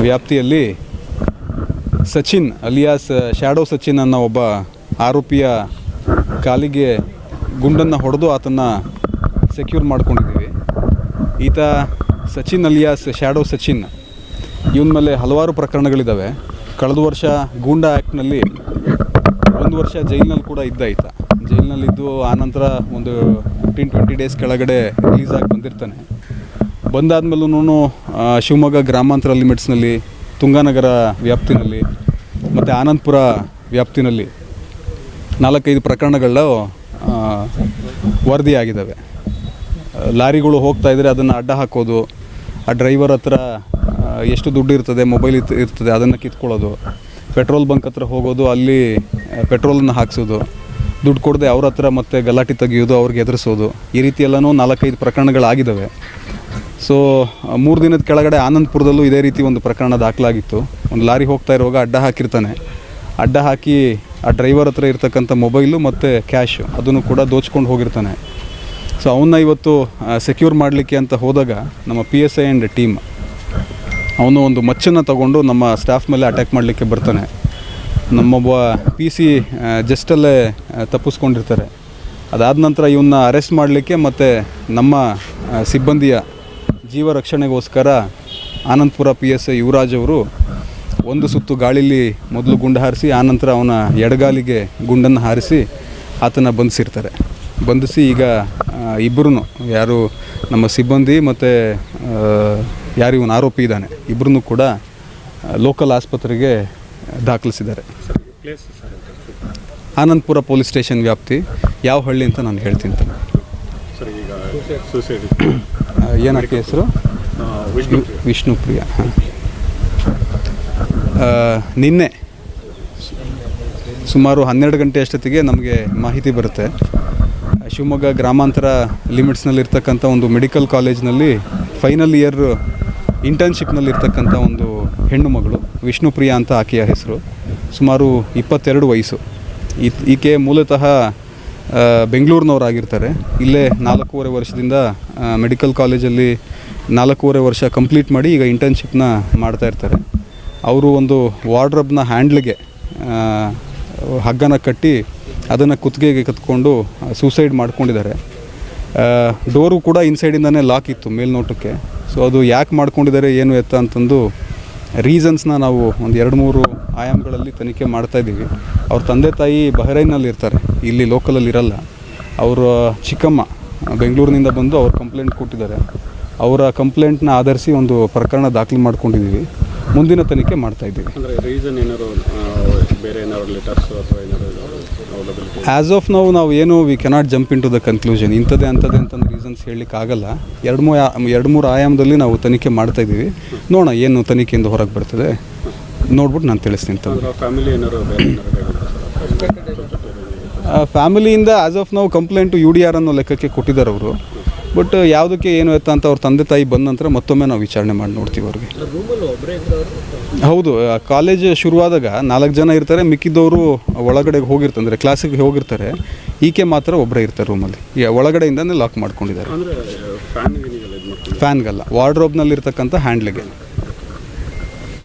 ವ್ಯಾಪ್ತಿಯಲ್ಲಿ Sachin alias shadow Sachin ಅನ್ನೋ ಒಬ್ಬ ಆರೋಪಿಯ ಕಾಲಿಗೆ ಗುಂಡನ್ನು ಹೊಡೆದು ಆತನ್ನು ಸೆಕ್ಯೂರ್ ಮಾಡ್ಕೊಂಡಿದ್ದೀವಿ. ಈತ ಸಚಿನ್ ಅಲಿಯಾಸ್ ಶ್ಯಾಡೋ ಸಚಿನ್, ಇವನ ಮೇಲೆ ಹಲವಾರು ಪ್ರಕರಣಗಳಿದ್ದಾವೆ ಕಳೆದ ವರ್ಷ ಗೂಂಡಾ ಆ್ಯಕ್ಟ್ನಲ್ಲಿ ಒಂದು ವರ್ಷ ಜೈಲಿನಲ್ಲಿ ಕೂಡ ಇದ್ದ ಈತ. ಜೈಲಿನಲ್ಲಿದ್ದು ಆನಂತರ ಒಂದು ಫಿಫ್ಟೀನ್ ಟ್ವೆಂಟಿ ಡೇಸ್ ಕೆಳಗಡೆ ರಿಲೀಸ್ ಆಗಿ ಬಂದಿರ್ತಾನೆ. ಬಂದಾದ್ಮೇಲೂ ಶಿವಮೊಗ್ಗ ಗ್ರಾಮಾಂತರ ಲಿಮಿಟ್ಸ್ನಲ್ಲಿ, ತುಂಗಾನಗರ ವ್ಯಾಪ್ತಿನಲ್ಲಿ, ಮತ್ತು ಆನಂದಪುರ ವ್ಯಾಪ್ತಿನಲ್ಲಿ ನಾಲ್ಕೈದು ಪ್ರಕರಣಗಳು ವರದಿಯಾಗಿದ್ದಾವೆ. ಲಾರಿಗಳು ಹೋಗ್ತಾ ಇದ್ದರೆ ಅದನ್ನು ಅಡ್ಡ ಹಾಕೋದು, ಆ ಡ್ರೈವರ್ ಹತ್ರ ಎಷ್ಟು ದುಡ್ಡು ಇರ್ತದೆ, ಮೊಬೈಲ್ ಇತ್ತು ಇರ್ತದೆ, ಅದನ್ನು ಕಿತ್ಕೊಳ್ಳೋದು, ಪೆಟ್ರೋಲ್ ಬಂಕ್ ಹತ್ರ ಹೋಗೋದು, ಅಲ್ಲಿ ಪೆಟ್ರೋಲನ್ನು ಹಾಕ್ಸೋದು, ದುಡ್ಡು ಕೊಡದೆ ಅವ್ರ ಹತ್ರ ಮತ್ತೆ ಗಲಾಟೆ ತೆಗೆಯೋದು, ಅವ್ರಿಗೆ ಎದುರಿಸೋದು, ಈ ರೀತಿ ಎಲ್ಲನೂ ನಾಲ್ಕೈದು ಪ್ರಕರಣಗಳಾಗಿದ್ದಾವೆ. ಸೊ ಮೂರು ದಿನದ ಕೆಳಗಡೆ ಆನಂದಪುರದಲ್ಲೂ ಇದೇ ರೀತಿ ಒಂದು ಪ್ರಕರಣ ದಾಖಲಾಗಿತ್ತು. ಒಂದು ಲಾರಿ ಹೋಗ್ತಾ ಇರುವಾಗ ಅಡ್ಡ ಹಾಕಿರ್ತಾನೆ. ಅಡ್ಡ ಹಾಕಿ ಆ ಡ್ರೈವರ್ ಹತ್ರ ಇರ್ತಕ್ಕಂಥ ಮೊಬೈಲು ಮತ್ತು ಕ್ಯಾಶು ಅದನ್ನು ಕೂಡ ದೋಚ್ಕೊಂಡು ಹೋಗಿರ್ತಾನೆ. ಸೊ ಅವನ್ನ ಇವತ್ತು ಸೆಕ್ಯೂರ್ ಮಾಡಲಿಕ್ಕೆ ಅಂತ ಹೋದಾಗ ನಮ್ಮ P S I and team ಅವನು ಒಂದು ಮಚ್ಚನ್ನು ತಗೊಂಡು ನಮ್ಮ ಸ್ಟಾಫ್ ಮೇಲೆ ಅಟ್ಯಾಕ್ ಮಾಡಲಿಕ್ಕೆ ಬರ್ತಾನೆ. ನಮ್ಮೊಬ್ಬ ಪಿ ಸಿ ಜಸ್ಟಲ್ಲೇ ತಪ್ಪಿಸ್ಕೊಂಡಿರ್ತಾರೆ. ಅದಾದ ನಂತರ ಇವನ್ನ ಅರೆಸ್ಟ್ ಮಾಡಲಿಕ್ಕೆ ಮತ್ತು ನಮ್ಮ ಸಿಬ್ಬಂದಿಯ ಜೀವ ರಕ್ಷಣೆಗೋಸ್ಕರ Anandapura P S I Yuvaraj ಅವರು ಒಂದು ಸುತ್ತು ಗಾಳಿಲಿ ಮೊದಲು ಗುಂಡು ಹಾರಿಸಿ ಆನಂತರ ಅವನ ಎಡಗಾಲಿಗೆ ಗುಂಡನ್ನು ಹಾರಿಸಿ ಆತನ ಬಂಧಿಸಿರ್ತಾರೆ. ಬಂಧಿಸಿ ಈಗ ಇಬ್ಬರೂ ಯಾರು ನಮ್ಮ ಸಿಬ್ಬಂದಿ ಮತ್ತು ಯಾರು ಇವನು ಆರೋಪಿ ಇದ್ದಾನೆ ಇಬ್ಬರೂ ಕೂಡ ಲೋಕಲ್ ಆಸ್ಪತ್ರೆಗೆ ದಾಖಲಿಸಿದ್ದಾರೆ. ಆನಂದಪುರ ಪೊಲೀಸ್ ಸ್ಟೇಷನ್ ವ್ಯಾಪ್ತಿ, ಯಾವ ಹಳ್ಳಿ ಅಂತ ನಾನು ಹೇಳ್ತೀನಿ. ಸೂಸೈಡ್ ಏನಕ್ಕೆ ಹೆಸರು? ವಿಷ್ಣು ವಿಷ್ಣುಪ್ರಿಯ ಹಾಂ. ನಿನ್ನೆ ಸುಮಾರು ಹನ್ನೆರಡು ಗಂಟೆ ಅಷ್ಟೊತ್ತಿಗೆ ನಮಗೆ ಮಾಹಿತಿ ಬರುತ್ತೆ. ಶಿವಮೊಗ್ಗ ಗ್ರಾಮಾಂತರ ಲಿಮಿಟ್ಸ್ನಲ್ಲಿರ್ತಕ್ಕಂಥ ಒಂದು ಮೆಡಿಕಲ್ ಕಾಲೇಜ್ನಲ್ಲಿ ಫೈನಲ್ ಇಯರ್ ಇಂಟರ್ನ್ಶಿಪ್ನಲ್ಲಿರ್ತಕ್ಕಂಥ ಒಂದು ಹೆಣ್ಣು ಮಗಳು ವಿಷ್ಣುಪ್ರಿಯ ಅಂತ ಆಕೆಯ ಹೆಸರು. ಸುಮಾರು ಇಪ್ಪತ್ತೆರಡು ವಯಸ್ಸು. ಈಕೆ ಮೂಲತಃ ಬೆಂಗಳೂರಿನವರಾಗಿರ್ತಾರೆ. ಇಲ್ಲೇ ನಾಲ್ಕೂವರೆ ವರ್ಷದಿಂದ ಮೆಡಿಕಲ್ ಕಾಲೇಜಲ್ಲಿ ನಾಲ್ಕೂವರೆ ವರ್ಷ ಕಂಪ್ಲೀಟ್ ಮಾಡಿ ಈಗ ಇಂಟರ್ನ್ಶಿಪ್ನ ಮಾಡ್ತಾ ಇರ್ತಾರೆ. ಅವರು ಒಂದು ವಾರ್ಡ್ರಬ್ನ ಹ್ಯಾಂಡ್ಲಿಗೆ ಹಗ್ಗನ ಕಟ್ಟಿ ಅದನ್ನು ಕುತ್ತಿಗೆಗೆ ಕತ್ಕೊಂಡು ಸೂಸೈಡ್ ಮಾಡ್ಕೊಂಡಿದ್ದಾರೆ. ಡೋರು ಕೂಡ ಇನ್ಸೈಡಿಂದನೇ ಲಾಕ್ ಇತ್ತು ಮೇಲ್ನೋಟಕ್ಕೆ. ಸೊ ಅದು ಯಾಕೆ ಮಾಡ್ಕೊಂಡಿದ್ದಾರೆ, ಏನು ಎತ್ತ ಅಂತಂದು ರೀಸನ್ಸ್ನ ನಾವು ಒಂದು ಎರಡು ಮೂರು ಆಯಾಮಗಳಲ್ಲಿ ತನಿಖೆ ಮಾಡ್ತಾ ಇದ್ದೀವಿ. ಅವ್ರ ತಂದೆ ತಾಯಿ ಬಹರೈನಲ್ಲಿ ಇರ್ತಾರೆ. ಇಲ್ಲಿ ಲೋಕಲಲ್ಲಿ ಇರಲ್ಲ. ಅವರ ಚಿಕ್ಕಮ್ಮ ಬೆಂಗಳೂರಿನಿಂದ ಬಂದು ಅವ್ರು ಕಂಪ್ಲೇಂಟ್ ಕೊಟ್ಟಿದ್ದಾರೆ. ಅವರ ಕಂಪ್ಲೇಂಟ್ನ ಆಧರಿಸಿ ಒಂದು ಪ್ರಕರಣ ದಾಖಲು ಮಾಡ್ಕೊಂಡಿದ್ದೀವಿ. ಮುಂದಿನ ತನಿಖೆ ಮಾಡ್ತಾ ಇದ್ದೀವಿ. ಅಂದರೆ ರೀಸನ್ ಏನಾದ್ರು ಬೇರೆ ಏನಾದ್ರು ಲೆಟರ್ಸ್ ಅಥವಾ ಏನಾದ್ರು ಅವೈಲಬಿಲಿಟಿ ಆ್ಯಸ್ ಆಫ್ ನಾವು ನಾವು ಏನು we cannot jump into the conclusion ಇಂಥದ್ದೇ ಅಂಥದ್ದೇ ಅಂತಂದು ರೀಸನ್ಸ್ ಹೇಳಲಿಕ್ಕೆ ಆಗಲ್ಲ. ಎರಡು ಮೂರು ಎರಡು ಮೂರು ಆಯಾಮದಲ್ಲಿ ನಾವು ತನಿಖೆ ಮಾಡ್ತಾ ಇದ್ದೀವಿ. ನೋಡೋಣ ಏನು ತನಿಖೆಯಿಂದ ಹೊರಗೆ ಬರ್ತದೆ. ನೋಡ್ಬಿಟ್ಟು ನಾನು ತಿಳಿಸ್ತೀನಿ ಫ್ಯಾಮಿಲಿಯಿಂದ ಆ್ಯಸ್ ಆಫ್ ನಾವು ಕಂಪ್ಲೇಂಟು ಯು ಡಿ ಆರ್ ಅನ್ನೋ ಲೆಕ್ಕಕ್ಕೆ ಕೊಟ್ಟಿದ್ದಾರೆ ಅವರು. ಬಟ್ ಯಾವುದಕ್ಕೆ ಏನು ಎತ್ತ ಅಂತ ಅವ್ರ ತಂದೆ ತಾಯಿ ಬಂದ ನಂತರ ಮತ್ತೊಮ್ಮೆ ನಾವು ವಿಚಾರಣೆ ಮಾಡಿ ನೋಡ್ತೀವಿ ಅವ್ರಿಗೆ. ಹೌದು ಕಾಲೇಜ್ ಶುರುವಾದಾಗ ನಾಲ್ಕು ಜನ ಇರ್ತಾರೆ ಮಿಕ್ಕಿದ್ದವರು ಒಳಗಡೆಗೆ ಹೋಗಿರ್ತಾರೆ ಅಂದರೆ ಕ್ಲಾಸಿಗೆ ಹೋಗಿರ್ತಾರೆ. ಈಕೆ ಮಾತ್ರ ಒಬ್ಬರೇ ಇರ್ತಾರೆ ರೂಮಲ್ಲಿ ಒಳಗಡೆಯಿಂದನೇ ಲಾಕ್ ಮಾಡ್ಕೊಂಡಿದ್ದಾರೆ. ಫ್ಯಾನ್ಗಲ್ಲ ವಾರ್ಡ್ರೋಬ್ನಲ್ಲಿರ್ತಕ್ಕಂಥ ಹ್ಯಾಂಡ್ಲಿಗೆ